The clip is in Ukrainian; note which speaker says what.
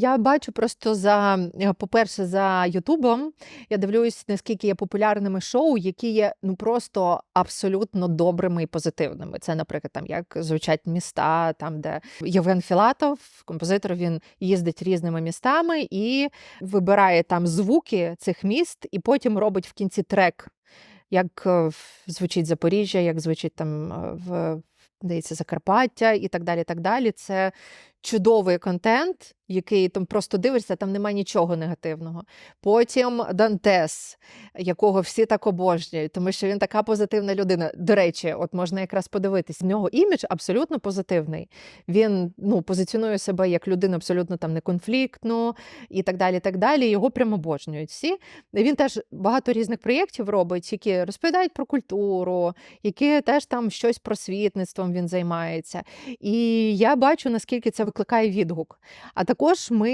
Speaker 1: Я бачу просто за, е, по-перше, за Ютубом. Я дивлюсь, наскільки є популярними шоу, які є ну просто абсолютно добрими і позитивними. Це, наприклад, там як звучать міста, там де Євген Філатов, композитор, він їздить різними містами і вибирає там звуки цих міст, і потім робить в кінці трек. Як е, звучить Запоріжжя, як звучить там е, в здається, Закарпаття і так далі. так далі. Це чудовий контент, який там просто дивишся, там немає нічого негативного. Потім Дантес, якого всі так обожнюють, тому що він така позитивна людина. До речі, от можна якраз подивитись, в нього імідж абсолютно позитивний. Він ну, позиціонує себе як людину абсолютно там неконфліктну і так далі. так далі. Його прямо обожнюють всі. Він теж багато різних проєктів робить, які розповідають про культуру, які теж там щось просвітництвом він займається. І я бачу, наскільки це викликає відгук. А також ми